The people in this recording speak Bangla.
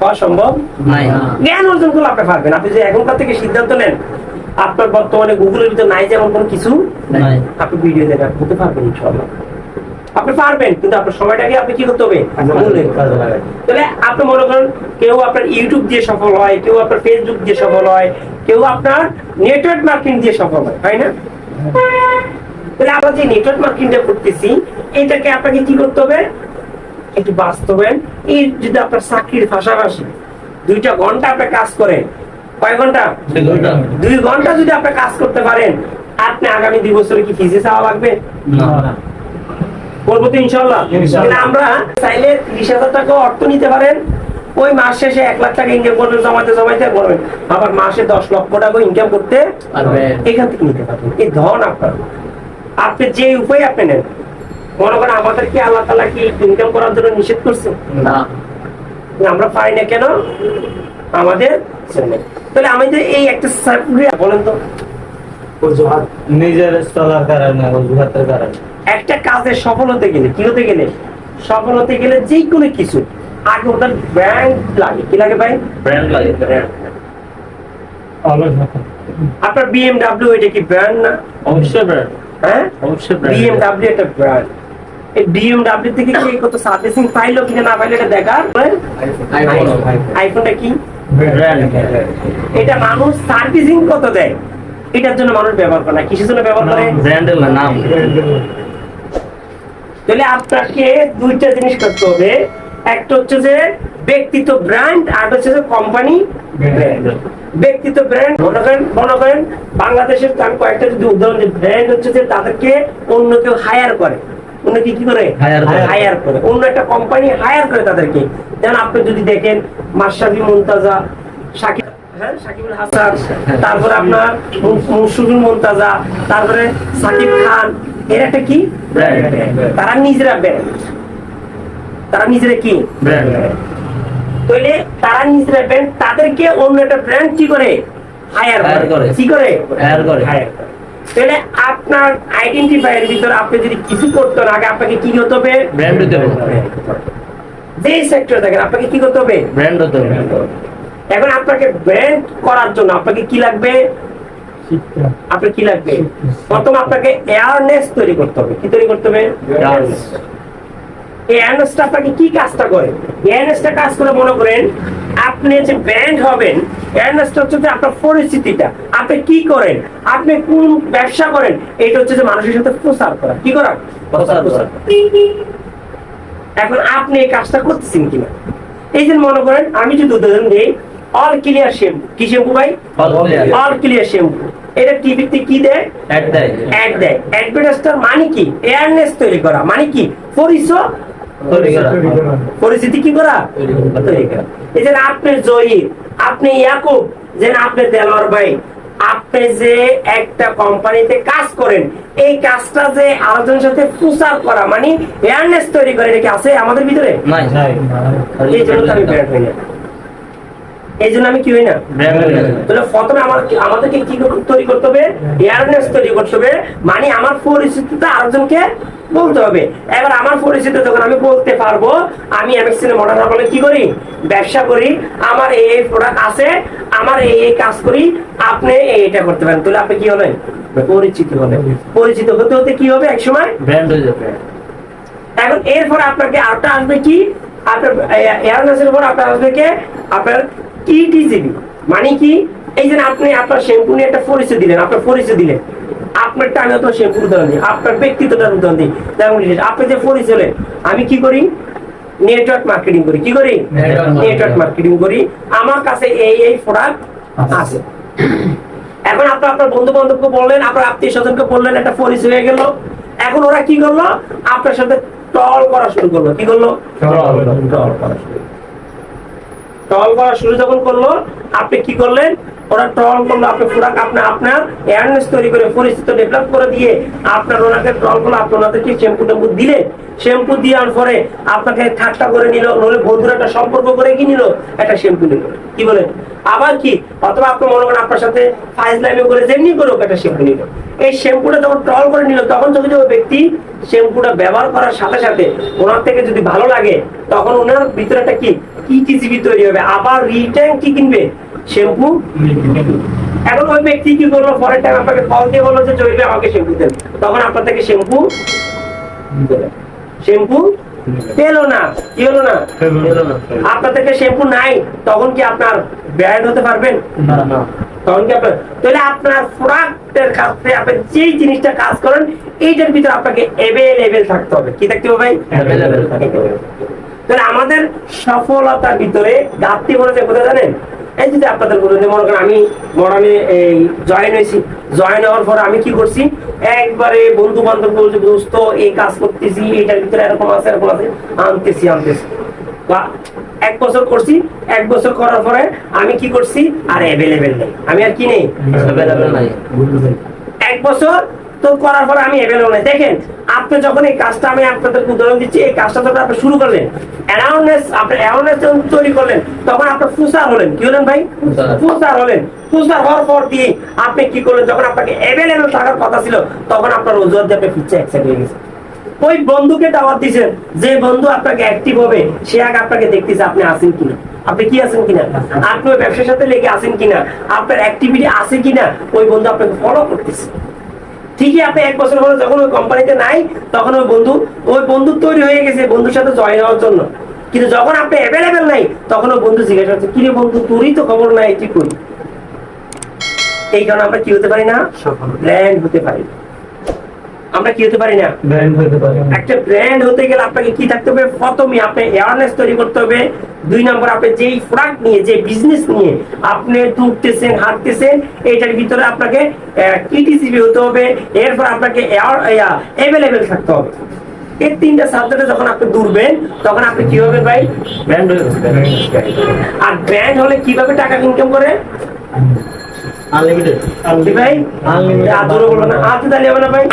হওয়া সম্ভব? জ্ঞান অর্জন করলে আপনি পারবেন। আপনি যে এখনকার থেকে সিদ্ধান্ত নেন আপনার বর্তমানে গুগলের ভিতরে নাই যেমন কোনো কিছু আপনি ভিডিও দেখে করতে পারবেন ইনশাআল্লাহ। আপনি পারবেন কিন্তু আপনার সময়টাকে আপনি কি করতে হবে? করতে হবে। তাহলে আপনি মনে করেন কেউ আপনার ইউটিউব দিয়ে সফল হয় কেউ আপনার ফেসবুক দিয়ে সফল হয় কেউ আপনার নেটওয়ার্ক মার্কেটিং দিয়ে সফল হয় তাই না? তাহলে আমরা যে নেটওয়ার্ক মার্কেটিংটা করতেছি এটাকে আপনাকে কি করতে হবে? একটু বাস্তবেন। এই যদি আপনার চাকরির পাশাপাশি দুইটা ঘণ্টা আপনি কাজ করেন কয় ঘণ্টা? দুই ঘণ্টা। যদি আপনি কাজ করতে পারেন আপনি আগামী দুই বছরে কি ফিজে চাওয়া লাগবে? বলব তো ইনশাল্লাহ আমরা চাইলে ত্রিশ হাজার টাকা অর্থ নিতে পারেন ওই মাস শেষে এক লাখ টাকা ইনকাম করবেন জমাতে জমাইতে করবেন। আবার মাসে দশ লক্ষ টাকা ইনকাম করতে এখান থেকে নিতে পারবেন। এই ধন আপনার আপনি যে উপায় আপনি নেন মনে করেন আমাদেরকে আল্লাহ তালা কি ইনকাম করার জন্য নিষেধ করছে? না। আমরা পারি না কেন? আমাদের তাহলে আমাদের এই একটা বলেন তো। অজুহাত নিজের চলার কারণে অজুহাতের কারণে। একটা কাজে সফল হতে গেলে কি হতে গেলে? সফল হতে গেলে যে কোনো কিছু। আগে ওটার ব্র্যান্ড লাগে। কি লাগে ভাই? ব্র্যান্ড লাগে আপনার বিএমডাব্লিউ এটা কি ব্র্যান্ড না? অবশ্যই ব্র্যান্ড হ্যাঁ? অবশ্যই ব্র্যান্ড বিএমডাব্লিউ একটা ব্র্যান্ড বিএমডাব্লিউ থেকে কে কত সার্ভিসিং পাইলো কিনা না পাইলো এটা দেখার আইফোনটা কি? এটা মানুষ সার্ভিসিং কত দেয়? এটার জন্য মানুষ ব্যবহার করে না। কিসের জন্য ব্যবহার করে? ব্র্যান্ডের নাম। তাহলে আপনাকে দুইটা জিনিস করতে হবে। একটা হচ্ছে যে ব্যক্তিত্ব ব্র্যান্ড আর হচ্ছে যে কোম্পানি ব্র্যান্ড ব্যক্তিত্ব ব্র্যান্ড মনে করেন মনে করেন বাংলাদেশের আমি কয়েকটা যদি উদাহরণ দিই ব্র্যান্ড হচ্ছে যে তাদেরকে অন্য কেউ হায়ার করে। অন্য কি করে? হায়ার করে। অন্য একটা কোম্পানি হায়ার করে তাদেরকে। যেমন আপনি যদি দেখেন মাশরাফি মুনতাজা শাকিব হ্যাঁ শাকিবুল হাসান তারপরে আপনার মুশফিকুল মুনতাজা তারপরে সাকিব খান এর একটা কি? তারা নিজেরা ব্র্যান্ড তারা নিজেরা কি? তাহলে তারা নিজেরা ব্র্যান্ড তাদেরকে অন্য একটা ব্র্যান্ড কি করে? হায়ার Hire করে। করে। কি করে? Hire করে। Hire করে। তাহলে আপনার আইডেন্টিফায়ার ভিতরে আপনি যদি কিছু করতে আগে আপনাকে কি করতে হবে? ব্র্যান্ড হতে হবে। যে সেক্টর দেখেন আপনাকে কি করতে হবে? ব্র্যান্ড হতে হবে। এখন আপনাকে ব্র্যান্ড করার জন্য আপনাকে কি লাগবে? আপনার কি লাগবে? প্রথম আপনাকে অ্যাওয়ারনেস তৈরি করতে হবে। কি তৈরি করতে হবে। এই অ্যাওয়ারনেসটা আপনাকে কি কাজটা করে? অ্যাওয়ারনেসটা কাজ করে মনে করেন আপনি যে ব্র্যান্ড হবেন হচ্ছে যে আপনার পরিস্থিতিটা। আপনি কি করেন? আপনি কোন ব্যবসা করেন? এটা হচ্ছে যে মানুষের সাথে প্রচার করা। কি করা? প্রচার। এখন আপনি এই কাজটা করতেছেন কিনা? এই যে মনে করেন আমি যদি উদাহরণ দিই অল ক্লিয়ার শ্যাম্পু কি শ্যাম্পু ভাই। অল ক্লিয়ার শ্যাম্পু এটা টিভিতে কি দেয়? অ্যাড দেয়। অ্যাড দেয়। অ্যাডভার্টাইজটার মানে কি? অ্যাওয়ারনেস তৈরি করা। মানে কি? পরিচয় পরিস্থিতি কি করা? তৈরি করা। এই যে আপনি জয়ী আপনি ইয়াকুব যে আপনি দেলোয়ার ভাই আপনি যে একটা কোম্পানিতে কাজ করেন এই কাজটা যে আরেকজনের সাথে প্রচার করা মানে অ্যাওয়ারনেস তৈরি করে এটা কি আছে আমাদের ভিতরে? নাই। নাই। এই জন্য আমি ব্র্যান্ড হই না। এই জন্য আমি কি হই না তাহলে প্রথমে আমার আমাদেরকে কি তৈরি করতে হবে? অ্যাওয়ারনেস তৈরি করতে হবে। মানে আমার পরিস্থিতিটা আরেকজনকে বলতে হবে। এবার আমার পরিস্থিতি যখন আমি বলতে পারব আমি এমএক্সিনে মডার্ন বলে কি করি? ব্যবসা করি। আমার এই এই প্রোডাক্ট আছে। আমার এই এই কাজ করি। আপনি এইটা করতে পারেন। তাহলে আপনি কি হলেন? পরিচিত হলেন। পরিচিত হতে হতে কি হবে এক সময় ব্র্যান্ড হয়ে যাবে। এখন এরপর আপনাকে আরেকটা আসবে কি? আপনার এয়ারনেসের উপর আপনার আসবে কে? আপনার মানে কি? এই যে আপনি আপনার শ্যাম্পু নিয়ে একটা পরিচয় দিলেন আপনার পরিচয় দিলেন। আপনারটা আমি তো শ্যাম্পুর উদাহরণ দিই আপনার ব্যক্তিত্বটার উদাহরণ দিই। যেমন আপনি যে পরিচয় আমি কি করি? নেটওয়ার্ক মার্কেটিং করি। কি করি? নেটওয়ার্ক মার্কেটিং করি। আমার কাছে এই এই প্রোডাক্ট আছে। এখন আপনি আপনার বন্ধু বান্ধবকে বললেন আপনার আত্মীয় স্বজনকে বললেন একটা পরিচয় হয়ে গেল। এখন ওরা কি করল? আপনার সাথে টল করা শুরু করল। কি করল? টল করা শুরু টল করা শুরু যখন করল আপনি কি করলেন? ওরা ট্রল করল, আপনি পুরা আপনি আপনার অ্যাওয়ারনেস তৈরি করে, পরিচিত ডেভেলপ করে দিয়ে আপনার ওনাকে ট্রল করল, আপনি ওনাদেরকে শ্যাম্পু টেম্পু দিলেন। শ্যাম্পু দেওয়ার পরে আপনাকে ঠাট্টা করে নিল, নইলে বন্ধুরা একটা সম্পর্ক করে কি নিল? একটা শ্যাম্পু নিল। কি বলেন? আবার কি? অথবা আপনি মনে করেন আপনার সাথে ফাইজলামি করে যেমনি করুক একটা শ্যাম্পু নিল। এই শ্যাম্পুটা যখন ট্রল করে নিল, তখন যদি ওই ব্যক্তি শ্যাম্পুটা ব্যবহার করার সাথে সাথে ওনার থেকে যদি ভালো লাগে, তখন ওনার ভিতরে একটা কি? কি তৈরি হবে? আবার রিটার্ন কি কিনবে? শ্যাম্পু? এখন ওই ব্যক্তি কি করল? পরের টাইম আপনাকে কল দিয়ে বলল যে জয়বে আমাকে শ্যাম্পু দেন। তখন আপনার থেকে শ্যাম্পু শ্যাম্পু পেল না কি হলো না? আপনার থেকে শ্যাম্পু নাই তখন কি আপনার ব্যাড হতে পারবেন? তখন কি আপনার তাহলে আপনার প্রোডাক্টের কাছে আপনি যেই জিনিসটা কাজ করেন এইটার ভিতরে আপনাকে এভেলেবেল থাকতে হবে। কি থাকতে হবে ভাই? Available থাকতে হবে। তাহলে আমাদের সফলতার ভিতরে ঘাটতি বলেছে কোথায় জানেন? এই যদি আপনাদের বলুন মনে করেন আমি মরামে এই জয়েন হয়েছি। জয়েন হওয়ার পর আমি কি করছি? একবারে বন্ধু বান্ধব বলছে দোস্ত এই কাজ করতেছি এটার ভিতরে এরকম আছে এরকম আছে। আনতেছি আনতেছি। বা এক বছর করছি এক বছর করার পরে আমি কি করছি? আর অ্যাভেলেবেল নেই। আমি আর কি নেই। এক বছর তো করার পর আমি এভেলেবল নাই। দেখেন আপনি যখন এই কাজটা আমি আপনাদের উদাহরণ দিচ্ছি এই কাজটা যখন আপনি শুরু করলেন অ্যাওয়ারনেস আপনি অ্যাওয়ারনেস যখন তৈরি করলেন তখন আপনার ফুসার হলেন। কি হলেন ভাই? ফুসার। হলেন। ফুসার হওয়ার পর দিয়ে আপনি কি করলেন? যখন আপনাকে অ্যাভেলেবল থাকার কথা ছিল তখন আপনার ওজন দিয়ে আপনি ফিচ্ছে অ্যাকসেপ্ট হয়ে গেছে। ওই বন্ধুকে দাওয়াত দিয়েছেন যে বন্ধু আপনাকে অ্যাক্টিভ হবে সে আগে আপনাকে দেখতেছে আপনি আছেন কিনা। আপনি কি আছেন কিনা? আপনি ওই ব্যবসার সাথে লেগে আছেন কিনা? আপনার অ্যাক্টিভিটি আছে কিনা? ওই বন্ধু আপনাকে ফলো করতেছে। ঠিকই আপনি এক বছর হলো যখন ওই কোম্পানিতে নাই তখন ওই বন্ধু ওই বন্ধু তৈরি হয়ে গেছে বন্ধুর সাথে জয়েন হওয়ার জন্য। কিন্তু যখন আপনি অ্যাভেলেবেল নাই তখন ওই বন্ধু জিজ্ঞাসা করছে কিরে বন্ধু তোরই তো খবর নাই কি করি এই কারণে আমরা কি হতে পারি না? ব্র্যান্ড হতে পারি। আমরা কি হতে পারি না? একটা ব্র্যান্ড হতে গেলে আপনাকে কি থাকতে হবে? প্রথমে আপনি অ্যাওয়ারনেস তৈরি করতে হবে। দুই নম্বর আপনি যেই প্রোডাক্ট নিয়ে যে বিজনেস নিয়ে আপনি দৌড়তেছেন হাঁটতেছেন এইটার ভিতরে আপনাকে কিটিসিবি হতে হবে। এরপর আপনাকে অ্যাভেলেবেল থাকতে হবে। এই তিনটা সাবজেক্টে যখন আপনি দূরবেন তখন আপনি কি হবেন ভাই? ব্র্যান্ড আর ব্র্যান্ড হলে কীভাবে টাকা ইনকাম করে? আনলিমিটেড ভাই? Unlimited। আর দূরে বলব না। হাতে তালি হবে না ভাই?